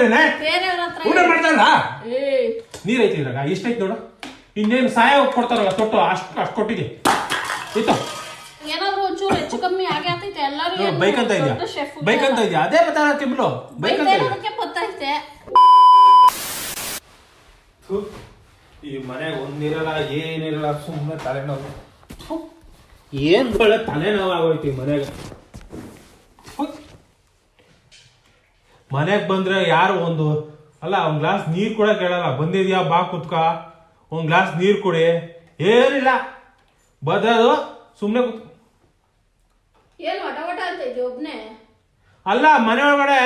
ಮಾಡ್ತಾಳೇನೆ ಬೇರೆಯವ್ರ ಹತ್ರ ಊಟ ಮಾಡ್ತಾರ ಏ ನೀರ್ ಐತಿ ಇದ್ರಾಗ ಎಷ್ಟೈತಿ ನೋಡು? ಇನ್ನೇನು ಸಹಾಯ ಕೊಡ್ತಾರಲ್ಲ ತೊಟ್ಟು ಅಷ್ಟು ಅಷ್ಟು ಕೊಟ್ಟಿದೆ ಇತ್ತು. ಏನಾದ್ರು ಒಂಚೂರು ಹೆಚ್ಚು ಕಮ್ಮಿ ಆಗೇ ಆಗ್ತೈತೆ ಎಲ್ಲರೂ ಏನು ಬೈಕ್ ಅಂತ ಇದೆಯಾ? ಬೈಕ್ ಅಂತ ಇದೆಯಾ? ಅದೇ ಬತ್ತಾರ ತಿಂಬ್ಳು ಬೈಕ್ ಅಂತ ಇದೆಯಾ? ಗೊತ್ತೈತೆ ಈ ಮನೆಗೆ ಒಂದಿರಲ್ಲ ಏನಿರಲ್ಲ ಸುಮ್ಮನೆ ತಲೆನೋವು. ಏನು ತಲೆನೋವು ಆಗೋಯ್ತು ಈ ಮನೆಗೆ ಮನೆಗೆ ಬಂದ್ರೆ ಯಾರು ಒಂದು ಅಲ್ಲ ಒಂದು ಗ್ಲಾಸ್ ನೀರು ಕೂಡ ಕೇಳಲ್ಲ. ಬಂದಿದ್ಯಾ? ಬಾ ಕುತ್ಕ. ಒಂದು ಗ್ಲಾಸ್ ನೀರು ಕೊಡಿ. ಏನಿಲ್ಲ. ಬದಲು ಸುಮ್ಮನೆ ಕುತ್ ಅಲ್ಲ ಮನೆ ಒಳಗಡೆ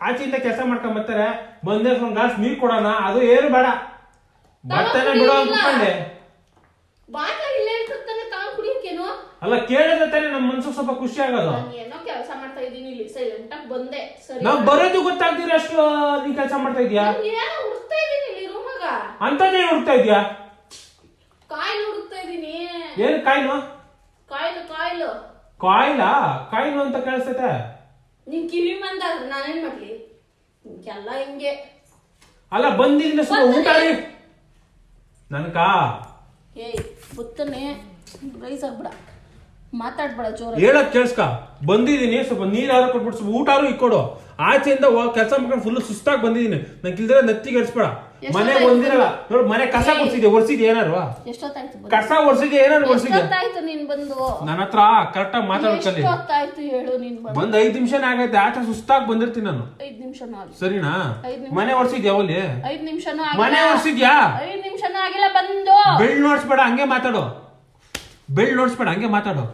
ಆಚೆಯಿಂದ ಕೆಲಸ ಮಾಡ್ಕೊಂಡ್ ಬರ್ತಾರೆ. ಬಂದೆ ಒಂದ್ ಗ್ಲಾಸ್ ನೀರು ಕೊಡೋಣ. ಅದು ಏನು ಬೇಡ. ಬರ್ತಾನೆ ಬಿಡೋ ಅಂತ ಅಲ್ಲ ಕೇಳಿದ್ರೆ ತಾನೇ ನಮ್ಮ ಮನ್ಸು ಸ್ವಲ್ಪ ಖುಷಿ ಆಗೋದು. ಏನೋ ಕೆಲಸ ಮಾಡ್ತಾ ಇದೀನಿ ಇಲ್ಲಿ ಸೈಲೆಂಟ್ ಆಗಿ ಬಂದೆ. ಸರಿ. ನಾವ್ ಬರೋದು ಗೊತ್ತಾಗ್ದಿರ ಅಷ್ಟು ನೀ ಕೆಲಸ ಮಾಡ್ತಾ ಇದೀಯಾ ಏನೋ ಹುಡುಕ್ತಾ ಇದ್ದೀನಿ ಇಲ್ಲಿ ರೂಮಾಗ. ಅಂತದೇ ಹುಡ್ತಾ ಇದೀಯಾ ಕಾಯಿಲ್ ಹುಡುಕ್ತಾ ಇದ್ದೀನಿ. ಏನ್ ಕಾಯಿಲು? ಕಾಯಿಲು ಕಾಯಿಲು. ಕಾಯಿಲಾ? ಕಾಯಿನು ಅಂತ ಕೇಳಿಸ್ತೈತೆ. ನಿನ್ ಕಿವಿ ಮಂದಾದ್ರೆ ನಾನೇನ್ ಮಾಡ್ಲಿ? ಎಲ್ಲ ಹಿಂಗೆ. ಅಲ್ಲ ಬಂದಿದ್ರೆ ಸ್ವಲ್ಪ ಊಟ ನನ್ಕಾ? ಏಯ್ ಬುತ್ತನೆ. ರೈಸ್ ಆಗ್ಬಿಡ. ಮಾತಾಡ್ಬೇಡ ಜೋರ ಹೇಳಕ್ ಕೇಳಿಸ್ಕ. ಬಂದಿದ್ದೀನಿ ಸ್ವಲ್ಪ ನೀರಾರು ಕೊಟ್ಬಿಟ್ಟು ಸ್ವಲ್ಪ ಆದ್ರೂ ಇಕ್ಕೊಡು. ಆಚೆಯಿಂದ ಕೆಲಸ ಮಾಡ್ಕೊಂಡು ಫುಲ್ ಸುಸ್ತಾಗಿ ಬಂದಿದ್ದೀನಿ. ನಂಗೆ ಇಲ್ದಿರ ನೆತ್ತಿಗೆ ಎಡ್ಸ್ಬೇಡ? ಮನೆ ಬಂದಿರಲ್ಲ ನೋಡು ಮನೆ ಕಸ ಕೊಡ್ಸಿದ್ಯಾ ಒರ್ಸಿದ್ಯಾ? ಏನಾರು ಎಷ್ಟೊತ್ತಾಯ್ತು ಬಂದು? ಕಸ ಒರ್ಸಿದ್ಯಾ ಏನಾರು ಒರ್ಸಿದ್ಯಾ? ಎಷ್ಟೊತ್ತಾಯ್ತು ನೀನ್ ಬಂದು? ನನ್ನ ಹತ್ರ ಕರೆಕ್ಟಾಗಿ ಮಾತಾಡ್ಕಲ್ಲಿ ಎಷ್ಟೊತ್ತಾಯ್ತು ಹೇಳು ನೀನ್ ಬಂದು? ಬಂದ್ ಐದ್ ನಿಮಿಷನೇ ಆಗೈತೆ. ಆಚೆ ಸುಸ್ತಾಗಿ ಬಂದಿರ್ತೀನಿ ನಾನು. ಐದ್ ನಿಮಿಷನೂ ಆಗಿಲ್ಲ. ಸರಿನಾ? ಐದ್ ನಿಮಿಷ. ಮನೆ ಒರ್ಸಿದ್ಯಾ ಅವಲ್ಲಿ ಐದ್ ನಿಮಿಷನೂ ಮನೆ ಆಗಿಲ್ಲ ಒರ್ಸಿದ್ಯಾ? ಐದ್ ನಿಮಿಷನೂ ಆಗಿಲ್ಲ ಬಂದು. ಬೆಳ್ ನೋಡ್ಸ್ಬೇಡ ಹಂಗೆ ಮಾತಾಡು. ಬೆಳ್ ನೋಡ್ಸ್ಬೇಡ ಹಂಗೆ ಮಾತಾಡು.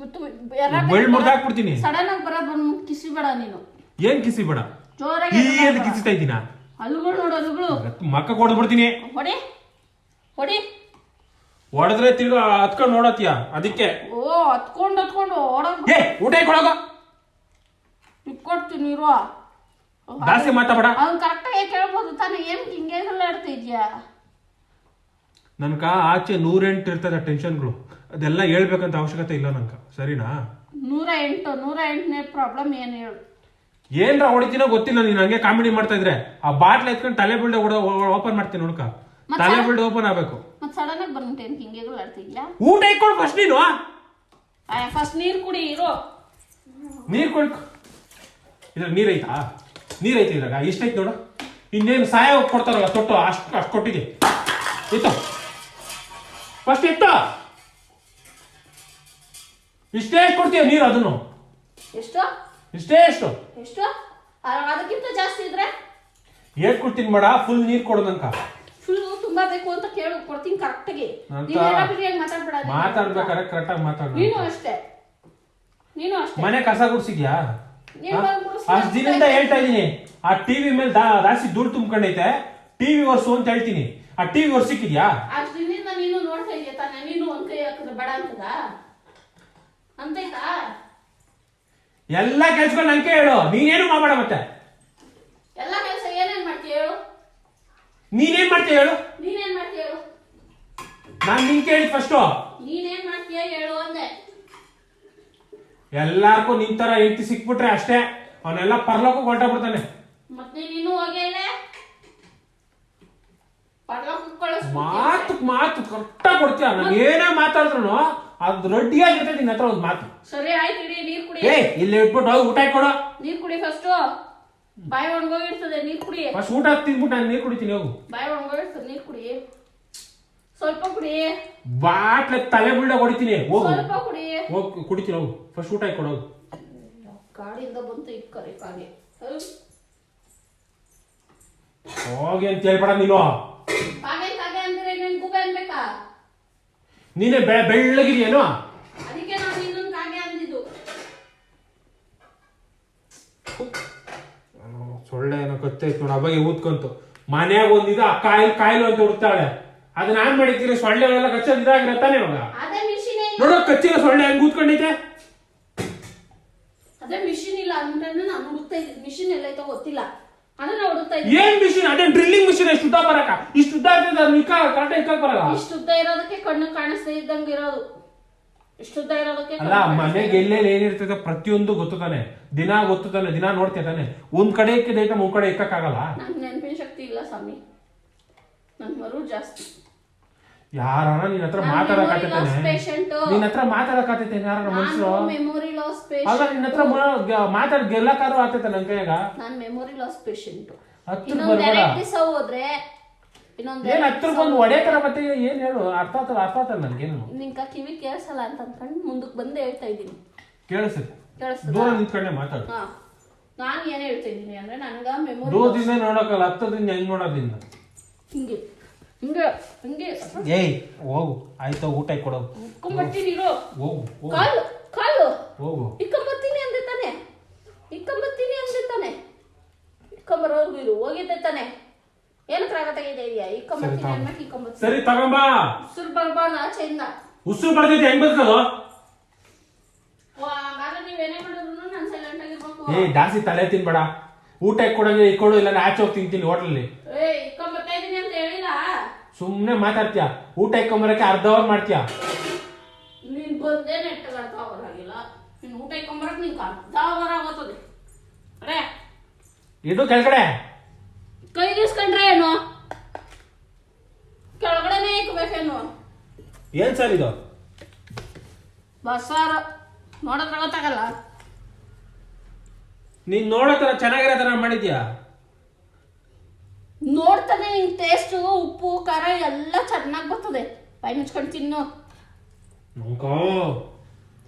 ಬೆಳ್ ಮುರ್ದಾಕ್ಬಿಡ್ತೀನಿ ಸಡನ್ ಆಗಿ ಬರ ಬಂದು ಕಿಸಿ ಬೇಡ ನೀನು. ಏನ್ ಕಿಸಿ ಬೇಡ? ಜೋರಾಗಿ ಅಂತ ಕಿಸಿತಾ ಇದ್ದೀನ? ಹಲ್ಲುಗಳು ನೋಡು ಹಲ್ಲುಗಳು ಮಕ್ಕ ಕೊಡ್ಬಿಡ್ತೀನಿ ಹೊಡಿ. ಹೊಡಿ. ಹೊಡೆದ್ರೆ ತಿರ್ಗಾ ಹತ್ಕೊಂಡು ನೋಡತ್ತೀಯ ಅದಕ್ಕೆ. ಓ ಹತ್ಕೊಂಡು ಹತ್ಕೊಂಡು ಓಡೋಗ್ ಏ ಊಟ ಕೊಡೋಗ ಇಟ್ಕೊಡ್ತೀನಿ ಇರುವ. ಜಾಸ್ತಿ ಮಾತಾಡ ಅವ್ನು ಕರೆಕ್ಟಾಗಿ ಕೇಳ್ಬೋದು ತಾನೇ. ಏನ್ ಹಿಂಗೆ ಎಲ್ಲ ಇಡ್ತಾ ಇದ್ಯಾ? ನನ್ಕ ಆಚೆ ನೂರೆಂಟು ಇರ್ತದೆ ಟೆನ್ಷನ್ಗಳು ಅದೆಲ್ಲ ಹೇಳ್ಬೇಕಂತ ಅವಶ್ಯಕತೆ ಇಲ್ಲ ನನ್ಕ ಸರಿನಾ? ನೂರ ಎಂಟು ನೂರ ಎಂಟನೇ ಪ್ರಾಬ್ಲಮ್ ಏನು ಹೇಳು? ಏನ್ರ ಹೊಡಿತೀನೋ ಗೊತ್ತಿಲ್ಲ ನೀನ್ ಹಂಗೆ ಕಾಮಿಡಿ ಮಾಡ್ತಾ ಇದ್ರೆ. ಆ ಬಾಟ್ಲ್ ಎತ್ಕೊಂಡು ತಲೆ ಬಿಲ್ಡೆ ಓಪನ್ ಮಾಡ್ತೀನಿ ನೋಡ್ಕ. ತಲೆ ಬಿಲ್ಡ್ ಓಪನ್ ಆಗ್ಬೇಕು. ಮತ್ತೆ ಸಡನ್ ಆಗಿ ಬಂದ್ಬಿಟ್ಟು ಏನು ಹಿಂಗೆಗಳು ಆಡ್ತಿದ್ಯಾ? ಊಟ ಇಟ್ಕೊಂಡು ಫಸ್ಟ್ ನೀನು? ಫಸ್ಟ್ ನೀರ್ ಕುಡಿ ಇರೋ. ನೀರ್ ಕೊಡ್ ಇದ್ರಾಗ ನೀರ್ ಐತಾ? ನೀರ್ ಐತಿ ಇದ್ರಾಗ? ಇಷ್ಟೈತಿ ನೋಡು. ಇನ್ನೇನು ಸಹಾಯ ಕೊಡ್ತಾರಲ್ಲ ತೊಟ್ಟು ಅಷ್ಟು ಅಷ್ಟು ಕೊಟ್ಟಿದೆ ಇತ್ತು. ಫಸ್ಟ್ ಇತ್ತು ಇಷ್ಟೇ ಕೊಡ್ತೀಯ ನೀರು ಅದನ್ನು? ಎಷ್ಟು? ಇಷ್ಟೇ ಎಷ್ಟು? ಎಷ್ಟು? ಅದಕ್ಕಿಂತ ಜಾಸ್ತಿ ಇದ್ರೆ? ಏಟ್ ಕೊಡ್ತೀನಿ ಮಾಡ ಫುಲ್ ನೀರ್ ಕೊಡೋದಂಕ ಫುಲ್ ತುಂಬಾ ಬೇಕು ಅಂತ ಕೇಳು ಕೊಡ್ತೀನಿ ಮಾತಾಡ್ಬೇಡ ನೀನು. ಮಾತಾಡ್ಬೇಕಾದ್ರೆ ಕರೆಕ್ಟಾಗಿ ಮಾತಾಡ ನೀನು ಅಷ್ಟೇ. ನೀನು ಅಷ್ಟೇ. ಮನೆ ಕಸ ಗುಡ್ಸಿದ್ಯಾ? ಅಷ್ಟ್ ದಿನದಿಂದ ಹೇಳ್ತಾ ಇದೀನಿ. ಆ ಟಿವಿ ಮೇಲೆ ದಾಸಿ ಜಾಸ್ತಿ ಧೂಳು ತುಂಬ್ಕೊಂಡೈತೆ. ಟಿವಿ ಒರ್ಸು ಅಂತ ಹೇಳ್ತೀನಿ. ಆ ಟಿವಿ ಒರ್ಸಿಕ್ಕಿದ್ಯಾ? ಅಷ್ಟ್ ದಿನದಿಂದ ನೀನು ನೋಡ್ತಾ ಇದೆಯಾ ತಾನೇ. ನೀನು ಒಂದ್ ಕೈ ಹಾಕಿದ್ರೆ ಬೇಡ ಅಂತದ? ಅಂತೈತಾ ಎಲ್ಲ ಕೆಲ್ಸಗಳು ನಂಗೆ ಹೇಳು. ನೀನೇನು ಮಾಡಬೇಡ ಮತ್ತೆ? ಎಲ್ಲ ಕೆಲಸ ಏನೇನ್ ಮಾಡ್ತೀಯ ಹೇಳು? ನೀನೇನ್ ಮಾಡ್ತೀಯ ಹೇಳು? ನೀನೇನ್ ಮಾಡ್ತೀಯ ಹೇಳು? ನಾನ್ ನಿನ್ ಕೇಳಿ ಫಸ್ಟು ನೀನೇನ್ ಮಾಡ್ತೀಯ ಹೇಳು ಅಂದೆ. ಎಲ್ಲಾರ್ಗೂ ನಿನ್ ತರ ಹೆಂಡತಿ ಸಿಕ್ಬಿಟ್ರೆ ಅಷ್ಟೇ. ಅವನೆಲ್ಲ ಪರ್ಲಕ್ಕೂ ಹೊರಟೋಗ್ಬಿಡ್ತಾನೆ ಮತ್ತೆ ನೀನು ಹೋಗೇನೆ ಪಡ್ಲಕ್ಕೆ ಕಳಿಸ್ಬಿಡ್ತೀಯ? ಮಾತು ಮಾತು ಕರೆಕ್ಟಾಗಿ ಕೊಡ್ತೀಯ. ನಾನು ಏನೇ ಮಾತಾಡಿದ್ರು ಅದು ರೆಡಿಯಾಗಿರ್ತೈತಿ ನಿನ್ನ ಹತ್ರ ಒಂದು ಮಾತು. ಸರಿ ಆಯ್ತು ಇಡಿ ನೀರ್ ಕುಡಿ. ಏ ಇಲ್ಲಿ ಇಟ್ಬಿಟ್ಟು ಹೋಗಿ ಊಟ ಕೊಡು ನೀರ್ ಕುಡಿ ಫಸ್ಟ್ ಬಾಯಿ ಒಣಗೋಗಿರ್ತದೆ ನೀರ್ ಕುಡಿ. ಫಸ್ಟ್ ಊಟ ತಿಂದ್ಬಿಟ್ಟು ನಾನು ನೀರು ಕುಡಿತೀನಿ ಹೋಗು. ಬಾಯಿ ಒಣಗೋಗಿರ್ತದೆ ನೀರ್ ಕುಡಿ. ಸ್ವಲ್ಪ ಕುಡಿ. ಬಾಟ್ಲೆ ತಲೆ ಬಿಲ್ಡ ಹೊಡಿತೀನಿ. ಹೋಗು. ಸ್ವಲ್ಪ ಕುಡಿ. ಹೋಗಿ ಕುಡಿತೀನಿ ಹೋಗು. ಫಸ್ಟ್ ಊಟ ಕೊಡೋಗು ಗಾಡಿಯಿಂದ ಬಂತು ಇಕ್ಕರೆ ಕಾಗೆ. ಹೋಗಿ ಅಂತ ಹೇಳ್ಬೇಡ ನೀನು ಕಾಗೆ ಕಾಗೆ ಅಂದ್ರೆ ನಿನ್ ಗುಬೆ ಅನ್ಬೇಕಾ ನೀನೇ ಬೆ ಅಂದಿದ್ದು. ಸೊಳ್ಳೆ ಏನೋ ಕತ್ತೈತ್ ನೋಡಿ ಅವಾಗ ಊದ್ಕೊಂತು. ಮನ್ಯಾಗ ಒಂದಿದ ಕಾಯಿಲ್ ಕಾಯಿಲು ಅಂತ ಹುಡ್ತಾಳೆ. ಅದನ್ನ ಏನ್ ಮಾಡಿದ್ದೀರಿ ಸೊಳ್ಳೆಗಳೆಲ್ಲ ಕಚ್ಚೋದು ಇದಾಗಿರತ್ತಾನೆ ಇವಾಗ? ನೋಡೋ ಕಚ್ಚಿರೋ ಸೊಳ್ಳೆ ಹೆಂಗ್ ಊದ್ಕೊಂಡೈತೆ ಅದೇ ಮಿಷಿನ್ ಇಲ್ಲ ಅಂದ್ರೆ ನಾನು ಹುಡುಕ್ತಾ ಇದ್ದೀನಿ ಮಿಷಿನ್ ಗೊತ್ತಿಲ್ಲ ಅದನ್ನ ಹುಡುಕ್ತಾ ಇದ್ದೀನಿ ಏನ್ ಮಿಷಿನ್? ಅದೇ ಡ್ರಿಲ್ಲಿಂಗ್ ಮಿಷಿನ್ ಎಷ್ಟು ಉದ್ದ ಬರಕ? ಇಷ್ಟು ಉದ್ದ ಆಗ್ತದೆ ಅದು ಇಕ್ಕ ಕರೆಕ್ಟ್ ಇಕ್ಕಕ್ ಬರಲ್ಲ? ಇಷ್ಟು ಉದ್ದ ಇರೋದಕ್ಕೆ ಕಣ್ಣು ಕಾಣಿಸ್ತಾ ಇದ್ದಂಗೆ ಇರೋದು. ಇಷ್ಟುದ್ದ ಇರೋದಕ್ಕೆ ಅಲ್ಲ ಮನೆಗೆ ಎಲ್ಲೆಲ್ಲಿ ಏನಿರ್ತದೆ ಪ್ರತಿಯೊಂದು ಗೊತ್ತು ತಾನೆ. ದಿನ ಗೊತ್ತು ತಾನೆ ದಿನ ನೋಡ್ತೀಯ ತಾನೆ. ಒಂದ್ ಕಡೆ ಇಕ್ಕಿದ ಐಟಮ್ ಒಂದ್ ಕಡೆ ಇಕ್ಕಕ್ಕಾಗಲ್ಲ? ನಂಗೆ ನೆನಪಿನ ಶಕ್ತಿ ಇಲ್ಲ ಸ್ವಾಮಿ. ನನ್ ಮರು ಜಾಸ್ತಿ. ಯಾರನ ನಿನ್ನತ್ರ ನಾನ್ ಮಾತಾಡಕತ್ತೇನೆ memory loss patient. ನಿನ್ ಹತ್ರ ಮಾತಾಡಕತ್ತೈತೇನೆ ಯಾರ ಮನುಷ್ಯರು ನಾನು ಮೆಮೊರಿ ಲಾಸ್ ಆಗ ನಿನ್ನ ಹತ್ರ ಮಾತಾಡ್ ಗೆಲ್ಲಕಾರು ಆತೈತೆ ನನ್ ಕೈಯಾಗ ನಾನು ಮೆಮೊರಿ ಲಾಸ್ ಪೇಷಂಟ್ ಹತ್ರ ಹೋದ್ರೆ ಏನ್ ಹತ್ರ ಬಂದು ತರ ಮತ್ತೆ? ಏನ್ ಹೇಳು? ಅರ್ಥ ಆತಲ್ಲ ಅರ್ಥ ಆತಲ್ಲ ನನ್ಗೇನು? ನಿಂಕ ಕಿವಿ ಕೇಳಿಸಲ್ಲ ಅಂತ ಅನ್ಕೊಂಡು ಮುಂದಕ್ಕೆ ಬಂದು ಹೇಳ್ತಾ ಇದ್ದೀನಿ. ಕೇಳಿಸುತ್ತೆ ದೂರ ನಿಂತ್ಕೊಂಡೆ ಮಾತಾಡು. ನಾನು ಏನ್ ಹೇಳ್ತಾ ಇದ್ದೀನಿ ಅಂದ್ರೆ ನನ್ಗ ಮೆಮೊರಿ ದೂರದಿಂದ ನೋಡಕ್ಕಲ್ಲ ಹತ್ತದಿಂದ ಹೆಂಗ್ ನೋಡೋದಿನ್ನ ಹಿಂಗೆ. ಹಿಂಗೆ ಹಿಂಗೆ. ಏಯ್ ಹೋಗು. ಆಯ್ತು ಊಟ ಕೊಡು. ಇಕ್ಕೊಂಬರ್ತೀನಿ ಇರೋ. ಹೋಗು ಹೋಗು. ಕಾಲು ಕಾಲು. ಹೋಗು. ಇಕ್ಕೊಂಬರ್ತೀನಿ ಅಂದೆ ತಾನೆ. ಇಕ್ಕೊಂಬರ್ತೀನಿ ಅಂದೆ ತಾನೆ. ಇಕ್ಕೊಂಬರೋರ್ಗು ಇರು ಹೋಗಿದ್ದೆ ತಾನೆ. ಏನು ಇದೆಯಾ? ಇಕ್ಕೊಂಬರ್ತೀನಿ ಇಕ್ಕೊಂಬರ್ತೀನಿ ಸರಿ ತಗೊಂಬಾ. ಉಸಿರು ಬರ್ತೈತಿ ಹೆಂಗ್ ಆಗಿರ್ಬೇಕು ಏಯ್ ಜಾಸ್ತಿ ತಲೆ ತಿನ್ಬೇಡ. ಊಟ ಕೊಡಂಗೆ ಇಕ್ಕೊಡು ಇಲ್ಲ ಆಚೆ ಹೋಗಿ ತಿಂತೀನಿ ಹೋಟ್ಲಲ್ಲಿ ಏ ಇಕ್ಕೊಂಬರ್ತಾ ಇದೀನಿ ಅಂತ ಹೇಳಿಲ್ಲ ಸುಮ್ನೆ ಮಾತಾಡ್ತೀಯ? ಊಟ ಇಕ್ಕೊಂಬರಕ್ಕೆ ಅರ್ಧ ಅವರ್ ಮಾಡ್ತೀಯ? ನೀನ್ ಬಂದೇ ನೆಟ್ಟಗೆ ಅರ್ಧ ಅವರ್ ಆಗಿಲ್ಲ ನೀನ್ ಊಟ ಇಕ್ಕೊಂಬರಕ್ ನಿನ್ ಅರ್ಧ ಅವರ್ ಆಗೋತದೆ. ಅರೆ? ಇದು ಕೆಳಗಡೆ. ಕೈಗಿಸ್ಕೊಂಡ್ರೆ ಏನು? ಕೆಳಗಡೆನೇ ಇಕ್ಬೇಕೇನು? ಏನ್ ಸರ್ ಇದು? ಬಸ್ಸಾರ. ನೋಡಿದ್ರೆ ಗೊತ್ತಾಗಲ್ಲ ನೀನ್ ನೋಡೋ ತರ ಚೆನ್ನಾಗಿರೋ ತರ ಮಾಡಿದ್ಯಾ? ನೋಡ್ತಾನೆ ನಿಂಗೆ ಟೇಸ್ಟು ಉಪ್ಪು ಖಾರ ಎಲ್ಲ ಚೆನ್ನಾಗಿ ಬರ್ತದೆ. ಬಾಯಿ ಮುಚ್ಕೊಂಡು ತಿನ್ನು.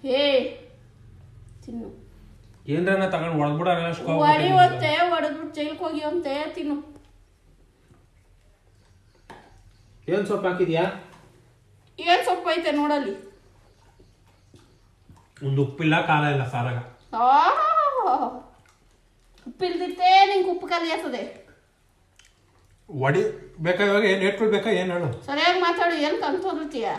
ಹೇ ತಿನ್ನು. ಏನ್ರನ್ನ ತಗೊಂಡ್ ಹೊಡಿಯುವಂತೆ ಹೊಡೆದ್ಬಿಟ್ಟು ಹೋಗಿ ಹೋಗಿವಂತೆ ತಿನ್ನು. ಏನ್ ಸೊಪ್ಪು ಹಾಕಿದ್ಯಾ? ಏನ್ ಸೊಪ್ಪು ಐತೆ ನೋಡಲ್ಲಿ? ಒಂದು ಉಪ್ಪಿಲ್ಲ ಖಾರ ಇಲ್ಲ ಸಾರಾಗ. ಉಪ್ಪಿಲ್ದಿತ್ತೆ ನಿಂಗೆ ಉಪ್ಪು ಖಾಲಿ ಆಗ್ತದೆ. ಒಡಿ ಬೇಕಾ ಇವಾಗ ಏನ್ ಬೇಕಾ ಏನ್ ಹೇಳು? ಸರಿಯಾಗಿ ಮಾತಾಡು ಏನ್ ಕಂತೋದಿರ್ತೀಯ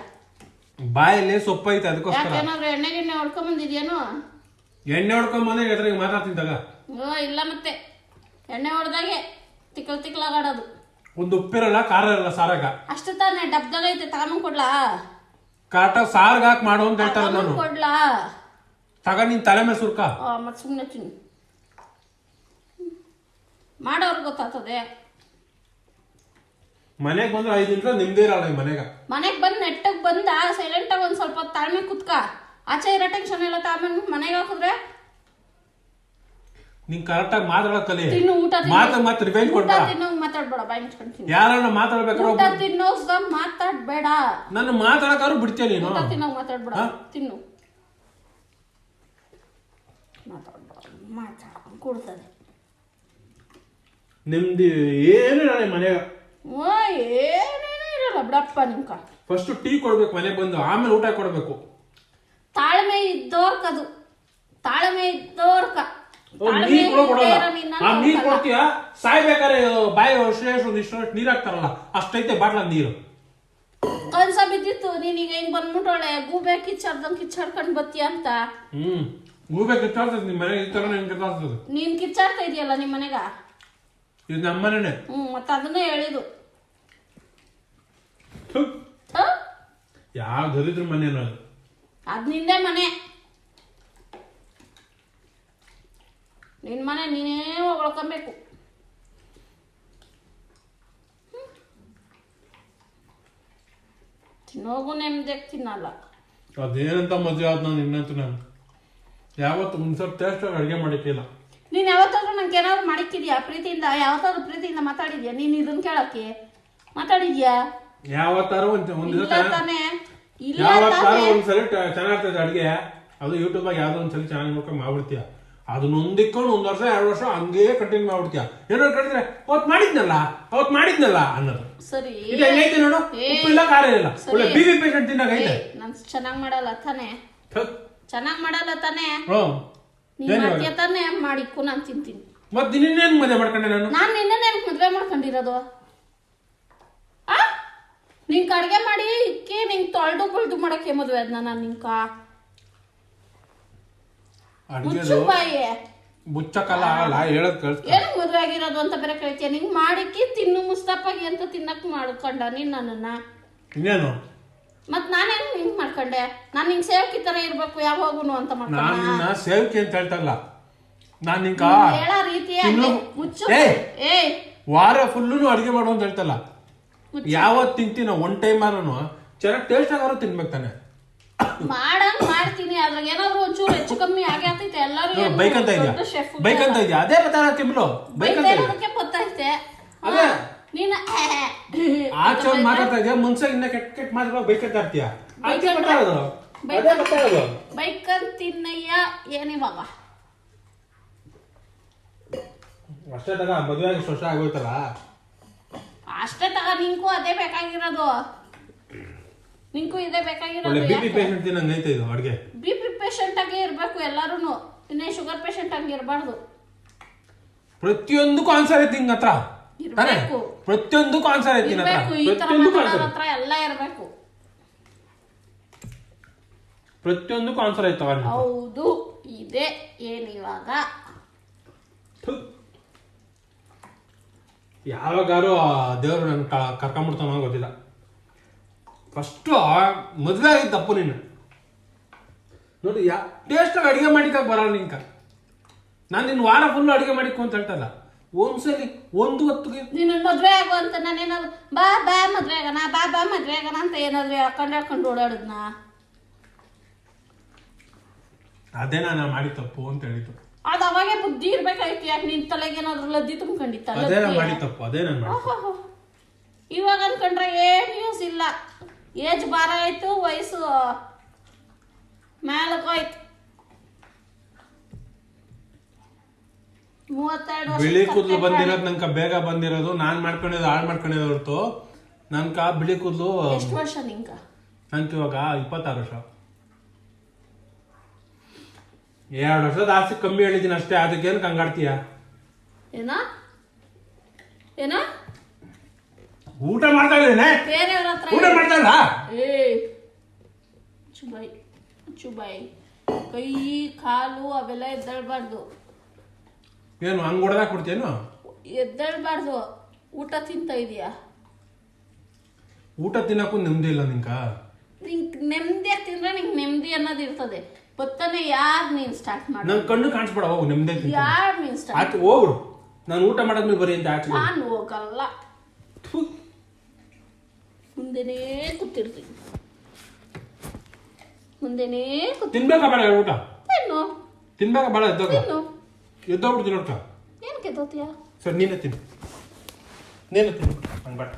ಬಾಯಲ್ಲಿ ಸೊಪ್ಪು ಐತೆ ಅದಕ್ಕೋಸ್ಕರ. ಯಾಕೇನಾದ್ರು ಎಣ್ಣೆ ಗಿಣ್ಣೆ ಹೊಡ್ಕೊಂಬಂದಿದ್ಯೇನು ಎಣ್ಣೆ ಹೊಡ್ಕೊಂಡ್ ಬಂದ್ರೆ ಎದ್ರಿಗೆ ಮಾತಾಡ್ತೀನಿ ತಗ ಓ ಇಲ್ಲ ಮತ್ತೆ. ಎಣ್ಣೆ ಹೊಡೆದಾಗೆ ತಿಕ್ಕಲ್ ತಿಕ್ಕಲಾಗಾಡೋದು. ಒಂದು ಉಪ್ಪಿರಲ್ಲ ಖಾರ ಇರಲ್ಲ ಸಾರಾಗ? ಅಷ್ಟು ತಾನೇ ಡಬ್ದಾಗ ಐತೆ ತಗೊಂಡ್ ಕೊಡ್ಲಾ? ಕಾಟ ಸಾರ್ಗೆ ಹಾಕಿ ಮಾಡು ಅಂತ ಹೇಳ್ತಾರೆ ನಾನು ತಗೊಂಡ್ ಕೊಡ್ಲಾ? ತಗ ನಿನ್ ತಲೆ ಮೇಲೆ ಸುರ್ಕ. ಆ, ಮತ್ ಸುಮ್ಮನೆ ತಿನ್ನು. ಮಾಡೋರ್ಗೆ ಗೊತ್ತಾಗ್ತದೆ. ಮನೆಗ್ ಬಂದ್ರೆ ಐದು ನಿಮಿಷ ನಿಮ್ದೇ ಇರಲ್ಲ ಈ ಮನೆಗ. ಮನೆಗೆ ಬಂದು ನೆಟ್ಟಗ್ ಬಂದ ಸೈಲೆಂಟಾಗಿ ಒಂದ್ ಸ್ವಲ್ಪ ಹೊತ್ತು ತಾಳ್ಮೆ ಕುತ್ಕ. ಆಚೆ ಇರೋ ಟೆನ್ಷನ್ ಎಲ್ಲ ತಾಳ್ಮೆ ಮನೆಗೆ ಹಾಕಿದ್ರೆ ನಿಂಗ್ ಕರೆಕ್ಟಾಗಿ ಮಾತಾಡೋ ಕಲಿ. ತಿನ್ನು ಊಟ ತಿನ್ನು. ಮಾತು ಮತ್ತೆ ರಿವೆಂಜ್ ಊಟ ಕೊಡ್ಬೇಡ ತಿನ್ನೋಂಗ್ ಮಾತಾಡ್ಬೇಡ ಬಾಯಿ ಮುಚ್ಕೊಂಡು ತಿನ್ನು. ಯಾರನ್ನ ಮಾತಾಡ್ಬೇಕಾದ್ರೆ ಊಟ ತಿನ್ನೋಸ್ಗ ಮಾತಾಡ್ಬೇಡ. ನನ್ನ ಮಾತಾಡಕಾರು ಬಿಡ್ತೀಯ ನೀನು? ಊಟ ತಿನ್ನೋ ಮಾತಾಡ್ಬೇಡ. ತಿನ್ನು. ಮಾತಾಡ್ಬೇಡ ಮಾತಾಡ್ಕೊಂಡು ಕೊಡ್ತದೆ. ನಿಮ್ದು ಏನು ಇರಲ್ಲ ಈ ಮನೆಗ? ಏನೇನೇ ಇರಲ್ಲ ಬಿಡಪ್ಪ ನಿಮ್ಕ ಫಸ್ಟ್ ಟೀ ಕೊಡ್ಬೇಕು ಮನೆ ಬಂದು ಆಮೇಲೆ ಊಟ ಕೊಡ್ಬೇಕು. ತಾಳ್ಮೆ ಇದ್ದೋರ್ಕದು ತಾಳ್ಮೆ ಇದ್ದೋರ್ಕ. ಕೂಡ ಕೊಡಲ್ಲ. ಆ ನೀರ್ ಕೊಡ್ತೀಯ? ಸಾಯ್ಬೇಕಾರೆ ಬಾಯಿ ಅಷ್ಟೇ ಒಂದು ಇಷ್ಟು ನೀರ್ ಹಾಕ್ತಾರಲ್ಲ ಅಷ್ಟೈತೆ ಬಾಟ್ಲ ನೀರು. ಕನ್ಸ ಬಿದ್ದಿತ್ತು ನೀನೀಗ ಹಿಂಗ್ ಬಂದ್ಬಿಟ್ಟೋಳೆ ಗೂಬೆ ಕಿಚ್ಚಾಡ್ದಂಗ್ ಕಿಚ್ಚಾಡ್ಕೊಂಡ್ ಬತ್ತೀಯ ಅಂತ. ಹ್ಮ್. ಗೂಬೆ ಕಿತ್ತಾಡ್ತದೆ ನಿಮ್ ಮನೆಗೆ ಈ ತರ ನಿಮ್ ಕಿತ್ತಾಡ್ತದೆ ನೀನ್ ಕಿಚ್ಚಾಡ್ತಾ ಇದೆಯಲ್ಲ ನಿಮ್ ಮನೆಗ? ಇದು ನಮ್ಮ ಮನೆನೆ ಹ್ಮ್ ಮತ್ತೆ ಅದನ್ನೇ ಹೇಳಿದು? ಯಾವ ದರಿದ್ರ ಮನೆ ಅದು ಅದ್ ನಿಂದೆ ಮನೆ. ನಿನ್ ಮನೆ ನೀನೇ ಹೊಗಳ್ಕೊಬೇಕು. ತಿನ್ನೋಗು ನೆಮ್ಮದಿಯಾಗಿ ತಿನ್ನಲ್ಲ. ಅದೇನಂತ ಮದುವೆ ಆದ್ ನಾನು ಇನ್ನಂತೂ ನಾನು. ಯಾವತ್ತು ಒಂದ್ಸಲ ಸ್ವಲ್ಪ ಟೇಸ್ಟ್ ಅಡುಗೆ ಮಾಡಿಕ್ಕಿಲ್ಲ ನೀನ್ ಯಾವತ್ತಾದ್ರೂ ನಂಗೆ ಏನಾದ್ರು ಮಾಡಿಕ್ಕಿದ್ಯಾ? ಪ್ರೀತಿಯಿಂದ ಯಾವತ್ತಾದ್ರೂ ಪ್ರೀತಿಯಿಂದ ಮಾತಾಡಿದ್ಯಾ? ನೀನ್ ಇದನ್ನ ಕೇಳಕ್ಕೆ? ಮಾತಾಡಿದ್ಯಾ? ಯಾವತ್ತಾರು ಒಂದ್ ಒಂದ್ ದಿವಸ ಇಲ್ಲ ತಾನೇ. ಇಲ್ಲ ಯಾವತ್ತಾರು ತಾನೇ. ಒಂದ್ಸರಿ ಟ- ಚೆನ್ನಾಗಿರ್ತದೆ ಅಡುಗೆ. ಅದು ಯೂಟ್ಯೂಬಾಗ ಯಾವ್ದೋ ಸಲ ಚೆನ್ನಾಗಿ ನೋಡ್ಕೊಂಡು ಮಾಡ್ಬಿಡ್ತೀಯ? ಅದನ್ನ ಒಂದಿಕ್ಕೊಂಡು ಒಂದ್ ವರ್ಷ ಎರಡು ವರ್ಷ ಹಂಗೇ ಕಂಟಿನ್ಯೂ ಮಾಡ್ಬಿಡ್ತೀಯ? ಏನಾದ್ರು ಕಡಿದ್ರೆ ಅವತ್ ಮಾಡಿದ್ನಲ್ಲ ಅವತ್ ಮಾಡಿದ್ನಲ್ಲ ಅನ್ನೋದು. ಸರಿ. ಇದು ಹೆಂಗೈತೆ ನೋಡು? ಏ. ಉಪ್ಪಿಲ್ಲ ಖಾರ ಇಲ್ಲ. ಒಳ್ಳೆ ಬಿ ಪೇಷಂಟ್ ತಿನ್ನಾಗ ಐತೆ. ನಾನು ಚೆನ್ನಾಗ್ ಮಾಡಲ್ಲ ತಾನೇ. ಥಕ್. ಚೆನ್ನಾಗ್ ಮಾಡಲ್ಲ ತಾನೇ. ಹ್ಮ್. ನೀನ್ ಏನ್ ಇವಾಗ? ಮಾಡ್ತೀಯ ತಾನೇ? ಮಾಡಿಕ್ಕು ನಾನು ತಿಂತೀನಿ. ಮತ್ತೆ ನಿನ್ನೇನ್ ಮದುವೆ ಮಾಡ್ಕೊಂಡೆ ನಾನು? ನಾನು ನಿನ್ನೇನ್ ನೆನಪು ಮದ್ವೆ ಮಾಡ್ಕೊಂಡಿರೋದು? ಆ? ನಿಂಗೆ ಅಡ್ಗೆ ಮಾಡಿ ಇಕ್ಕಿ ನಿಂಗೆ ತೊಳ್ದು ಬುಳ್ದು ಮಾಡಕ್ಕೆ ಮದ್ವೆ ಅದ್ನ ನಾನು ನಿಂಕ ಮುಚ್ಚು ಅಡ್ಗೆದು ಬಾಯಿ. ಮುಚ್ಚಕ್ಕಲ್ಲ ಆಗಲ್ಲ ಹೇಳದ್ ಕೇಳಿಸ್ತ ಏನಕ್ಕೆ ಮದ್ವೆ ಆಗಿರೋದು ಅಂತ ಬೇರೆ ಕೇಳ್ತೀಯ? ನಿಂಗೆ ಮಾಡಿಕ್ಕಿ ತಿನ್ನು ಮುಸ್ತಫಾಗಿ ಅಂತ ತಿನ್ನಕ್ ಮಾಡ್ಕೊಂಡ ನೀನ್ ನನ್ನನ್ನ? ಇನ್ನೇನು? ಮತ್ ನಾನೇನು ಹಿಂಗ್ ಮಾಡ್ಕೊಂಡೆ? ನಾನು ಹಿಂಗ್ ಸೇವಕಿ ತರ ಇರ್ಬೇಕು ಯಾವಾಗೂನು ಅಂತ ನಾನ್ ಮಾಡ್ಕೊಂಡ ನಿನ್ನ ಸೇವಕಿ ಅಂತ ಹೇಳ್ತಲ್ಲ ನಾನ್ ನಿಂಗ ಹೇಳೋ ರೀತಿಯ ತಿಂಗ್ಳು- ಮುಚ್ಚು! ಏಯ್ ವಾರ ಫುಲ್ಲು ಅಡುಗೆ ಮಾಡು ಅಂತ ಹೇಳ್ತಲ್ಲ ಯಾವತ್ತು ಯಾವತ್ ತಿಂತೀನೋ ಒನ್ ಟೈಮ್ ಆದ್ರೂ ಚೆನ್ನಾಗಿ ಟೇಸ್ಟ್ ಆಗಾರು ತಿನ್ಬೇಕು ತಾನೆ. ಮಾಡಂಗ್ ಮಾಡ್ತೀನಿ ಅದ್ರಾಗ ಏನಾದ್ರು ಒಂಚೂರು ಹೆಚ್ಚು ಕಮ್ಮಿ ಆಗೇ ಆಗ್ತೈತೆ ಎಲ್ಲರೂ ಬೈಕ್ ಅಂತ ಇದೆಯಾ? ಬೈಕ್ ಅಂತ ಇದೆಯಾ? ಅದೇ ತರ ತಿಂಬ್ಲು ಬೈಕ್ ಅಂತ ಇದೆಯಾ? ಬೈಕ್ ಗೊತ್ತೈತೆ ಅದೇ. ನೀನ ಆಚೆ ಒಂದ್ ಮಾತಾಡ್ತಾ ಇದೆಯಾ? ಮುನ್ಸ ಇನ್ನ ಕೆಟ್ಟ ಕೆಟ್ಟ ಮಾತಾಡೋ ಬೈಕ್ ಅಂತ ಆಡ್ತೀಯ? ಅದಕ್ಕೆ ಬೈಕ್ ಬರ್ತಾ ಇರೋದು? ಬೈಕ್ ಅದೇ ಬರ್ತಾ ಇರೋದು? ಬೈಕ್ ತಿನ್ನಯ್ಯ ಏನಿವಾಗ ಅಷ್ಟೇ ತಗ ಮದುವೆ ಆಗಿ ವರ್ಷ ಆಗೋಯ್ತಲ್ಲ? ಅಷ್ಟೇ ತಗ ನಿಂಕು ಅದೇ ಬೇಕಾಗಿರೋದು. ನಿಂಕು ಇದೇ ಒಳ್ಳೆ ಬೇಕಾಗಿರೋದು ಬಿ ಪಿ ಪೇಷಂಟ್ ತಿನ್ನಂಗ್ ಐತೆ ಇದು ಅಡ್ಗೆ. ಬಿ ಪಿ ಪೇಷಂಟ್ ಆಗಿ ಇರಬೇಕು ಎಲ್ಲಾರು ಇನ್ನೇ ಶುಗರ್ ಪೇಷಂಟ್ ಹಂಗೆ ಇರಬಾರ್ದು. ಪ್ರತಿಯೊಂದಕ್ಕೂ ಆನ್ಸರ್ ಐತಿ ಹಿಂಗೆ ಹತ್ರ. ತಾನೆ ಇರ್ಬೇಕು. ಪ್ರತಿಯೊಂದಕ್ಕೂ ಆನ್ಸರ್ ಐತಿ ಪ್ರತಿಯೊಂದು ಹತ್ರ. ಇರ್ಬೇಕು ಈ ತರ ಪ್ರತಿಯೊಂದಕ್ಕೂ ಮಾತಾಡೋರ್ ಆನ್ಸರ್ ಹತ್ರ ಎಲ್ಲ ಇರ್ಬೇಕು. ಪ್ರತಿಯೊಂದಕ್ಕೂ ಆನ್ಸರ್ ಐತವ ಹೌದು ಇದೆ ಏನಿವಾಗ ಯಾವಾಗಾರು ದೇವ್ರು ನನ್ ಕರ್ಕೊಂಬಿಡ್ತಾನೋ ಗೊತ್ತಿಲ್ಲ. ಫಸ್ಟ್ ಮದುವೆ ಆಗಿದ್ದು ತಪ್ಪು ನೀನು ನೋಡಿ ಯಾ ಟೇಸ್ಟಾಗಿ ಅಡುಗೆ ಮಾಡಿಕ ಬರಲ್ಲ ನಿಂಕ ನಾನು ನಿನ್ನ ವಾರ ಫುಲ್ ಅಡುಗೆ ಮಾಡಿಕ್ಕು ಅಂತ ಹೇಳ್ತಲ್ಲ. ಒಂದ್ಸಲಿ ಒಂದು ಹೊತ್ತಿಗೆ ನೀನು ಮದ್ವೆ ಆಗು ಅಂತ ನಾನೇನಾದ್ರು ಬಾ ಬಾ ಮದ್ವೆ ಆಗೋಣ ಬಾ ಬಾ ಮದ್ವೆ ಆಗೋಣ ಅಂತ ಏನಾದ್ರು ಹೇಳ್ಕೊಂಡು ಹೇಳ್ಕೊಂಡು ಓಡಾಡಿದ್ನ? ಅದೇ ನಾನು ಮಾಡಿ ತಪ್ಪು ಅಂತ ಹೇಳಿದ್ದು. ಅದು ಅವಾಗೆ ಬುದ್ಧಿ ಇರ್ಬೇಕಾಯ್ತು ಯಾಕೆ ನಿನ್ ತಲೆಗೆ ಏನಾದ್ರು ಲದ್ದಿ ತುಂಬ್ಕೊಂಡಿತ್ತ? ಅದೇ ನಾನು ಮಾಡಿ ತಪ್ಪು ಅದೇ ನಾನು ಮಾಡಿ. ಇವಾಗ ಅನ್ಕೊಂಡ್ರೆ ಏನು ಯೂಸ್ ಇಲ್ಲ. ಏಜ್ ಭಾರ ಆಯ್ತು ವಯಸ್ಸು ಮೇಲಕ್ಕೋಯ್ತು ಮೂವತ್ತೆರಡು ಬಿಳಿ ಕೂದಲು ಬಂದಿರೋದು ನನ್ಕ ಬೇಗ ಬಂದಿರೋದು ನಾನ್ ಮಾಡ್ಕೊಂಡಿದ್ದು ಹಾಳು ಮಾಡ್ಕೊಂಡಿದ್ದು ಹೊರತು. ನನ್ಕ ಬಿಳಿ ಕೂದಲು ಎಷ್ಟು ವರ್ಷ ನಿಂಕ? ಇವಾಗ ಇಪ್ಪತ್ತಾರು ವರ್ಷ. ಎರಡು ವರ್ಷದ ಆಸ್ತಿ ಕಮ್ಮಿ ಹೇಳಿದ್ದೀನಿ ಅಷ್ಟೇ ಅದಕ್ಕೇನು ಕಂಗಾಡ್ತೀಯ? ಏನ? ಏನ? ಊಟ ಮಾಡ್ತಾ ಇದ್ದೇನೆ. ಬೇರೆಯವ್ರ ಹತ್ರ ಊಟ ಮಾಡ್ತಾ ಇಲ್ಲ ಏ ಚುಬೈ ಚುಬೈ. ಕೈ ಕಾಲು ಅವೆಲ್ಲ ಎದ್ದೇಳ್ಬಾರ್ದು. ಏನು ಹಂಗೆ ಹೊಡೆದಾಕ್ ಕೊಡ್ತೇನು ಎದ್ದೇಳ್ಬಾರ್ದು. ಊಟ ತಿಂತ ಇದೀಯಾ? ಊಟ ತಿನ್ನಕ್ಕೂ ನೆಮ್ಮದಿ ಇಲ್ಲ ನಿಂಕ? ನಿಂಗ್ ನೆಮ್ಮದಿಯಾಗಿ ತಿಂದ್ರೆ ನಿಂಗೆ ನೆಮ್ಮದಿ ಅನ್ನೋದು ಇರ್ತದೆ. ಪತ್ತನೆ ಯಾರ್ ನೀನ್ ಸ್ಟಾರ್ಟ್ ಮಾಡ? ನನ್ ಕಣ್ಣು ಕಾಣಿಸ್ಬೇಡ ಹೋಗು ನೆಮ್ಮದಿ ಯಾರು ನೀನ್ ಸ್ಟಾರ್ಟ್ ಹೋಗು ಹೋಗ್ಬಿಡು. ನಾನು ಊಟ ಮಾಡಾದ್ಮೇಲೆ ಬರೀ ಅಂತ ಆಚೆ ನಾನು ಹೋಗಲ್ಲ. ಥು. ಮುಂದೆನೇ ಕೂತಿರ್ತೀನಿ. ಮುಂದೆನೇ ಕೂತ್ ತಿನ್ಬೇಕಾ ಬೇಡ ಊಟ? ತಿನ್ನು. ತಿನ್ಬೇಕಾ ಬೇಡ ಎದ್ದೋಗ. ತಿನ್ನು. ಎದ್ದೋಗ್ಬಿಡ್ತೀನಿ ನೋಡ್ಕ ಏನು ಕೆದ್ದೋತಿಯ ಸರ್ ನೀನೇ ತಿನ್ನು. ನೀನೇ ತಿನ್ನು. ಹಂಗ್ ಬೇಡ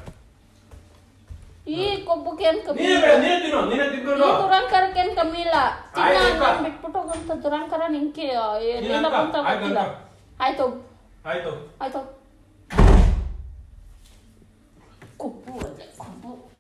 ಈ ಕೊಬ್ಬಕ್ಕೆ ಏನ್ ಕಮ್ಮಿ? ನೀನೇ ಬೇಡ ನೀನೇ ತಿನ್ನು ನೀನೇ ತಿನ್ಕೊಂಡು ದುರಂಕಾರಕ್ಕೆ ಏನ್ ಕಮ್ಮಿ ಇಲ್ಲ? ತಿನ್ನ ಅಂತ ಬಿಟ್ಬಿಟ್ಟು ಹೋಗಂತ ದುರಂಕಾರ ನಿಂಗೆ ಏನಿಲ್ಲ ಅಂತ ಗೊತ್ತಿಲ್ಲ. ಆಯ್ತು ಆಯ್ತು. ಆಯ್ತು